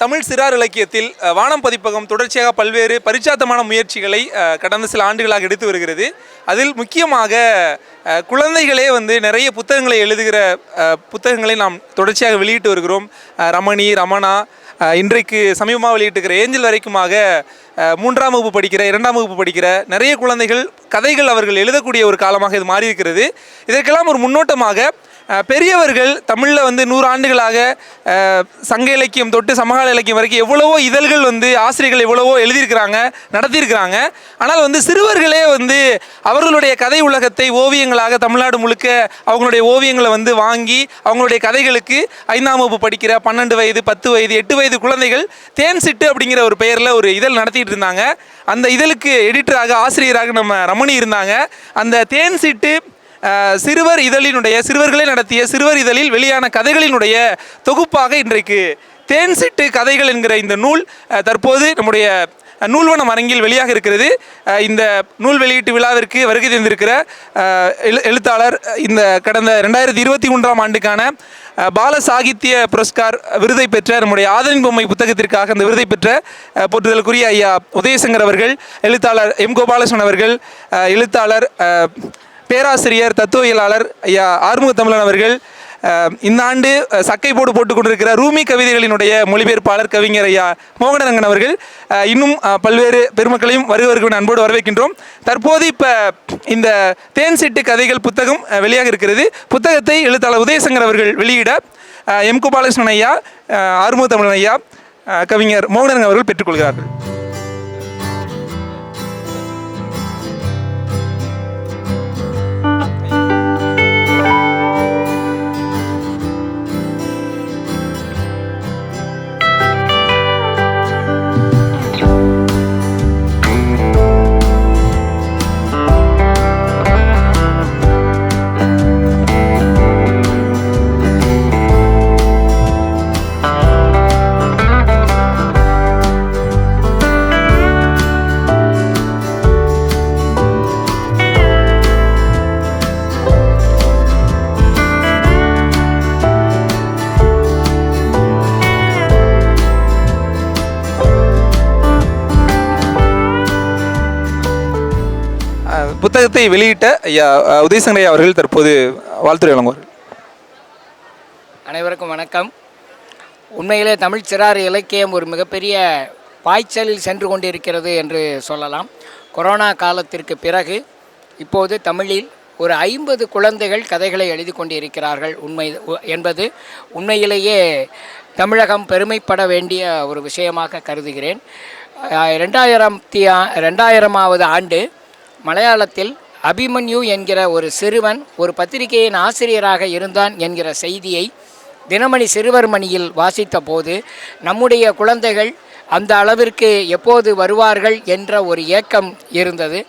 தமிழ் சிறார் இலக்கியத்தில் வானம் பதிப்பகம் தொடர்ச்சியாக பல்வேறு பரிச்சாத்தமான முயற்சிகளை கடந்த சில ஆண்டுகளாக எடுத்து வருகிறது. அதில் முக்கியமாக குழந்தைகளே வந்து நிறைய புத்தகங்களை எழுதுகிற புத்தகங்களை நாம் தொடர்ச்சியாக வெளியிட்டு வருகிறோம். ரமணி ரமணா இன்றைக்கு சமீபமாக வெளியிட்டுக்கிற ஏஞ்சல் வரைக்குமாக மூன்றாம் வகுப்பு படிக்கிற இரண்டாம் வகுப்பு படிக்கிற நிறைய குழந்தைகள் கதைகள் அவர்கள் எழுதக்கூடிய ஒரு காலமாக இது மாறி இருக்கிறது இதற்கெல்லாம் ஒரு முன்னோட்டமாக பெரியவர்கள் தமிழில் வந்து நூறு ஆண்டுகளாக சங்க இலக்கியம் தொட்டு சமகால இலக்கியம் வரைக்கும் எவ்வளவோ இதழ்கள் வந்து ஆசிரியர்கள் எவ்வளவோ எழுதியிருக்கிறாங்க நடத்தியிருக்கிறாங்க. ஆனால் வந்து சிறுவர்களே வந்து அவர்களுடைய கதை உலகத்தை ஓவியங்களாக தமிழ்நாடு முழுக்க அவங்களுடைய ஓவியங்களை வந்து வாங்கி அவங்களுடைய கதைகளுக்கு ஐந்தாம் வகுப்பு படிக்கிற பன்னெண்டு வயது பத்து வயது எட்டு வயது குழந்தைகள் தேன் சிட்டு அப்படிங்கிற ஒரு பெயரில் ஒரு இதழ் நடத்திட்டு இருந்தாங்க. அந்த இதழுக்கு எடிட்டராக ஆசிரியராக நம்ம ரமணி இருந்தாங்க. அந்த தேன் சிட்டு சிறுவர் இதழினுடைய சிறுவர்களே நடத்திய சிறுவர் இதழில் வெளியான கதைகளினுடைய தொகுப்பாக இன்றைக்கு தேன் சிட்டு கதைகள் என்கிற இந்த நூல் தற்போது நம்முடைய நூல்வனம் அரங்கில் வெளியாக இருக்கிறது. இந்த நூல் வெளியீட்டு விழாவிற்கு வருகை தந்திருக்கிற எழு- எழுத்தாளர் இந்த கடந்த ரெண்டாயிரத்தி இருபத்தி மூன்றாம் ஆண்டுக்கான பால சாகித்ய புரஸ்கார் விருதை பெற்ற நம்முடைய ஆதரின் பொம்மை புத்தகத்திற்காக அந்த விருதை பெற்ற போற்றுதலுக்குரிய ஐயா உதயசங்கர் அவர்கள் எழுத்தாளர் எம் கோபாலசன் அவர்கள் எழுத்தாளர் பேராசிரியர் தத்துவவியலாளர் ஐயா ஆறுமுக தமிழன் அவர்கள் இந்த ஆண்டு சக்கை போடு போட்டுக் கொண்டிருக்கிற ரூமி கவிதைகளினுடைய மொழிபெயர்ப்பாளர் கவிஞர் ஐயா மோகனரங்கன் அவர்கள் இன்னும் பல்வேறு பெருமக்களையும் வருவர்கள் அன்போடு வரவேற்கின்றோம். தற்போது இப்போ இந்த தேன் சிட்டு கதைகள் புத்தகம் வெளியாக இருக்கிறது. புத்தகத்தை எழுத்தாளர் உதயசங்கர் அவர்கள் வெளியிட எம். கோபாலகிருஷ்ணன் ஐயா ஆறுமுக தமிழன் ஐயா கவிஞர் மோகனரங்கன் அவர்கள் பெற்றுக்கொள்கிறார்கள் புத்தகத்தை வெளியிட்ட ஐயா அஹ், அவர்கள் தற்போது வாழ்த்துறை வழங்குவார்கள் அனைவருக்கும் வணக்கம். உண்மையிலே தமிழ் சிறார் இலக்கியம் ஒரு மிகப்பெரிய பாய்ச்சலில் சென்று கொண்டிருக்கிறது என்று சொல்லலாம். கொரோனா காலத்திற்கு பிறகு இப்போது தமிழில் ஒரு ஐம்பது குழந்தைகள் கதைகளை எழுதி கொண்டிருக்கிறார்கள். உண்மை உ- என்பது உண்மையிலேயே தமிழகம் பெருமைப்பட வேண்டிய ஒரு விஷயமாக கருதுகிறேன். ரெண்டாயிரத்தி ஆ- ரெண்டாயிரமாவது ஆண்டு மலையாளத்தில் அபிமன்யு என்கிற ஒரு சிறுவன் ஒரு பத்திரிகையின் ஆசிரியராக இருந்தான் என்கிற செய்தியை தினமணி சிறுவர்மணியில் வாசித்த போது நம்முடைய குழந்தைகள் அந்த அளவிற்கு எப்போது வருவார்கள்? என்ற ஒரு ஏக்கம் இருந்தது.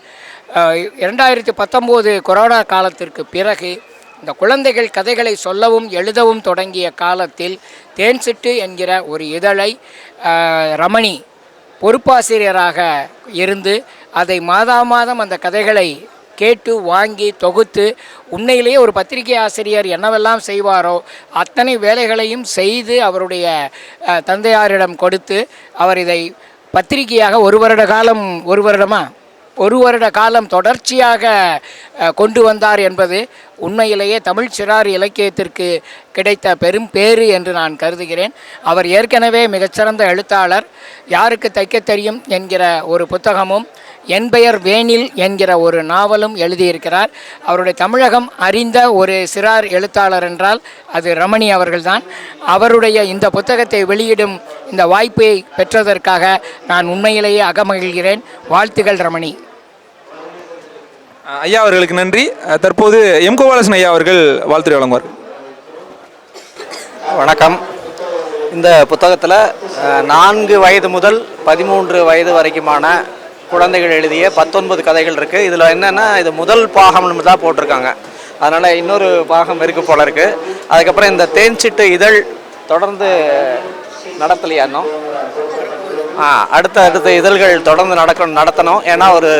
இரண்டாயிரத்தி பத்தொம்போது கொரோனா காலத்திற்கு பிறகு இந்த குழந்தைகள் கதைகளை சொல்லவும் எழுதவும் தொடங்கிய காலத்தில் தேன்சிட்டு என்கிற ஒரு இதழை ரமணி பொறுப்பாசிரியராக இருந்து அதை மாதா மாதம் அந்த கதைகளை கேட்டு வாங்கி தொகுத்து உண்மையிலேயே ஒரு பத்திரிகை ஆசிரியர் என்னவெல்லாம் செய்வாரோ அத்தனை வேலைகளையும் செய்து அவருடைய தந்தையாரிடம் கொடுத்து அவர் இதை பத்திரிகையாக ஒரு வருட காலம் ஒரு வருடமா? ஒரு வருட காலம் தொடர்ச்சியாக கொண்டு வந்தார் என்பது உண்மையிலேயே தமிழ் சிறார் இலக்கியத்திற்கு கிடைத்த பெரும் பேறு என்று நான் கருதுகிறேன். அவர் ஏற்கனவே மிகச்சிறந்த எழுத்தாளர் யாருக்கு தைக்க தெரியும் என்கிற ஒரு புத்தகமும் என் பெயர் வேனில் என்கிற ஒரு நாவலும் எழுதியிருக்கிறார். அவருடைய தமிழகம் அறிந்த ஒரு சிறார் எழுத்தாளர் என்றால் அது ரமணி அவர்கள்தான். அவருடைய இந்த புத்தகத்தை வெளியிடும் இந்த வாய்ப்பை பெற்றதற்காக நான் உண்மையிலேயே அகமகிழ்கிறேன். வாழ்த்துகள் ரமணி. ஐயா அவர்களுக்கு நன்றி. தற்போது எம் கோபாலகிருஷ்ணன் ஐயா அவர்கள் வாழ்த்துறை வழங்குவார்கள் வணக்கம். இந்த புத்தகத்தில் நான்கு வயது முதல் பதிமூன்று வயது வரைக்குமான குழந்தைகள் எழுதிய பத்தொன்பது கதைகள் இருக்குது இதில் என்னென்னா இது முதல் பாகம்னு தான் போட்டிருக்காங்க. அதனால் இன்னொரு பாகம் இருக்கு போல இருக்குது அதுக்கப்புறம் இந்த தேன்சிட்டு இதழ் தொடர்ந்து நடத்தலையா இன்னும்? ஆ அடுத்த அடுத்த இதழ்கள் தொடர்ந்து நடக்கணும் நடத்தணும். ஏன்னா ஒரு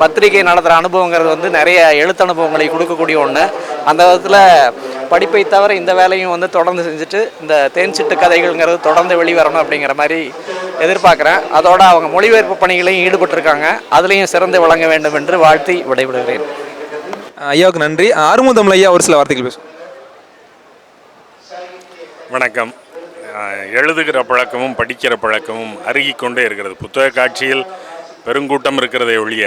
பத்திரிகை நடத்துகிற அனுபவங்கிறது வந்து நிறைய எழுத்து அனுபவங்களை கொடுக்கக்கூடிய ஒன்று அந்த விதத்தில் படிப்பை தவிர இந்த வேலையும் வந்து தொடர்ந்து செஞ்சுட்டு இந்த தேன்சிட்டு கதைகள்ங்கிறது தொடர்ந்து வெளிவரணும் அப்படிங்கிற மாதிரி எதிர்பார்க்குறேன். அதோட அவங்க மொழிபெயர்ப்பு பணிகளையும் ஈடுபட்டிருக்காங்க. அதுலேயும் சிறந்து விளங்க வேண்டும் என்று வாழ்த்தி விடைபெறுகிறேன். ஐயாவுக்கு நன்றி. ஆறுமுதம் ஐயா ஒரு சில வார்த்தைகள் பேசும் வணக்கம். எழுதுகிற பழக்கமும் படிக்கிற பழக்கமும் அருகிக் கொண்டே இருக்கிறது. புத்தக காட்சியில் பெருங்கூட்டம் இருக்கிறதை ஒழிய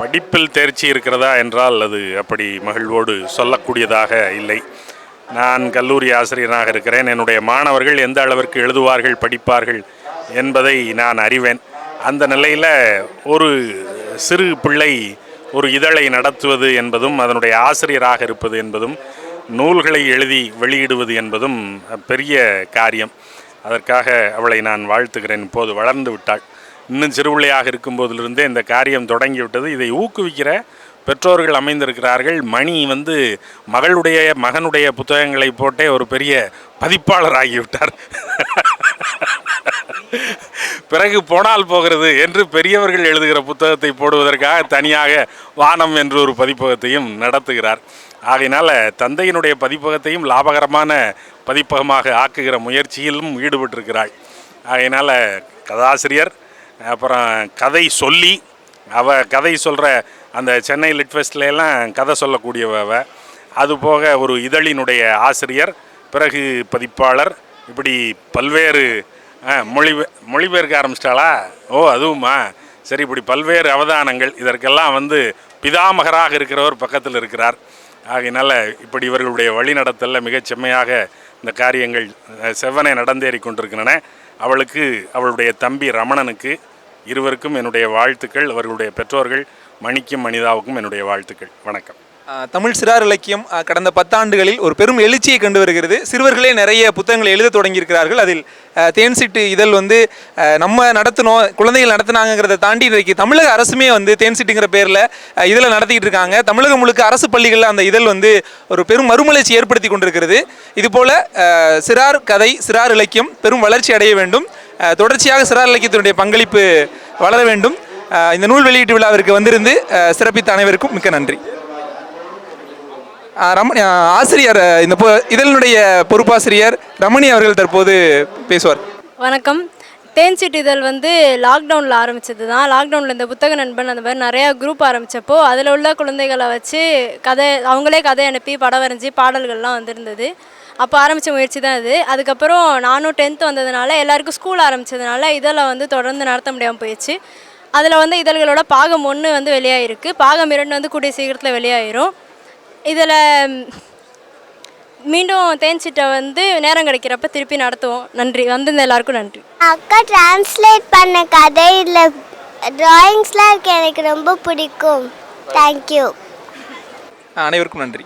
படிப்பில் தேர்ச்சி இருக்கிறதா என்றால் அது அப்படி மகிழ்வோடு சொல்லக்கூடியதாக இல்லை. நான் கல்லூரி ஆசிரியராக இருக்கிறேன். என்னுடைய மாணவர்கள் எந்த அளவிற்கு எழுதுவார்கள் படிப்பார்கள் என்பதை நான் அறிவேன். அந்த நிலையில் ஒரு சிறு பிள்ளை ஒரு இதழை நடத்துவது என்பதும் அதனுடைய ஆசிரியராக இருப்பது என்பதும் நூல்களை எழுதி வெளியிடுவது என்பதும் பெரிய காரியம். அதற்காக அவளை நான் வாழ்த்துகிறேன். இப்போது வளர்ந்து விட்டாள். இன்னும் சிறுபிள்ளையாக இருக்கும்போதிலிருந்தே இந்த காரியம் தொடங்கிவிட்டது. இதை ஊக்குவிக்கிற பெற்றோர்கள் அமைந்திருக்கிறார்கள். மணி வந்து மகளுடைய மகனுடைய புத்தகங்களை போட்டே ஒரு பெரிய பதிப்பாளர் ஆகிவிட்டார். பிறகு போனால் போகிறது என்று பெரியவர்கள் எழுதுகிற புத்தகத்தை போடுவதற்காக தனியாக வானம் என்று ஒரு பதிப்பகத்தையும் நடத்துகிறார். ஆகையினால் தந்தையினுடைய பதிப்பகத்தையும் லாபகரமான பதிப்பகமாக ஆக்குகிற முயற்சியிலும் ஈடுபட்டிருக்கிறாள். ஆகையினால் கதாசிரியர் அப்புறம் கதை சொல்லி அவ கதை சொல்கிற அந்த சென்னை லிட்ஃபெஸ்ட்ல கதை சொல்லக்கூடியவ அது அதுபோக ஒரு இதழினுடைய ஆசிரியர் பிறகு பதிப்பாளர் இப்படி பல்வேறு மொழிபெ மொழி மொழிபெயர்க்க ஆரம்பிச்சிட்டாளா? ஓ அதுவுமா. சரி இப்படி பல்வேறு அவதானங்கள் இதற்கெல்லாம் வந்து பிதாமகராக இருக்கிறவர் பக்கத்தில் இருக்கிறார். ஆகையினால் இப்படி இவர்களுடைய வழிநடத்தலில் மிகச் செம்மையாக இந்த காரியங்கள் செவ்வனை நடந்தேறி கொண்டிருக்கின்றன. அவளுக்கு அவளுடைய தம்பி ரமணனுக்கு இருவருக்கும் என்னுடைய வாழ்த்துக்கள் அவர்களுடைய பெற்றோர்கள் மணிக்கும் மனிதாவுக்கும் என்னுடைய வாழ்த்துக்கள். வணக்கம். தமிழ் சிறார் இலக்கியம் கடந்த பத்தாண்டுகளில் ஒரு பெரும் எழுச்சியை கண்டு வருகிறது. சிறுவர்களே நிறைய புத்தகங்களை எழுத தொடங்கியிருக்கிறார்கள். அதில் தேன்சிட்டு இதழ் வந்து நம்ம நடத்தினோம் குழந்தைகள் நடத்தினாங்கிறத தாண்டி இன்றைக்கு தமிழக அரசுமே வந்து தேன்சிட்டுங்கிற பேரில் இதில் நடத்திக்கிட்டு இருக்காங்க. தமிழகம் முழுக்க அரசு பள்ளிகளில் அந்த இதழ் வந்து ஒரு பெரும் மறுமலர்ச்சி ஏற்படுத்தி கொண்டிருக்கிறது. இதுபோல் சிறார் கதை சிறார் இலக்கியம் பெரும் வளர்ச்சி அடைய வேண்டும். தொடர்ச்சியாக சிறார் இலக்கியத்தினுடைய பங்களிப்பு வளர வேண்டும். இந்த நூல் வெளியீட்டு விழாவிற்கு வந்திருந்து சிறப்பித்த அனைவருக்கும் மிக்க நன்றி. ரமணி ஆசிரியர் இந்த பொ- இதழினுடைய பொறுப்பாசிரியர் ரமணி அவர்கள் தற்போது பேசுவார். வணக்கம். தேன்சிட்டு இதழ் வந்து லாக்டவுனில் ஆரம்பித்தது தான் லாக்டவுனில் இந்த புத்தக நண்பன் அந்த மாதிரி நிறையா குரூப் ஆரம்பித்தப்போ அதில் உள்ள குழந்தைகளை வச்சு கதை அவங்களே கதை அனுப்பி படம் வரைஞ்சி பாடல்கள்லாம் வந்திருந்தது. அப்போ ஆரம்பித்த முயற்சி தான் இது அதுக்கப்புறம் நானும் டென்த்து வந்ததுனால எல்லாருக்கும் ஸ்கூல் ஆரம்பித்ததுனால இதழை வந்து தொடர்ந்து நடத்த முடியாமல் போயிடுச்சு. அதில் வந்து இதழ்களோட பாகம் ஒன்று வந்து வெளியாகிருக்கு பாகம் இரண்டு வந்து கூடிய சீக்கிரத்தில் வெளியாயிரும். இதில் மீண்டும் தேன்சிட்டை வந்து நேரம் கிடைக்கிறப்ப திருப்பி நடத்துவோம். நன்றி. வந்திருந்த எல்லாருக்கும் நன்றி. அக்கா டிரான்ஸ்லேட் பண்ண கதை இல்லை. டிராயிங்ஸ்லாம் இருக்கு எனக்கு ரொம்ப பிடிக்கும். தேங்க்யூ அனைவருக்கும் நன்றி.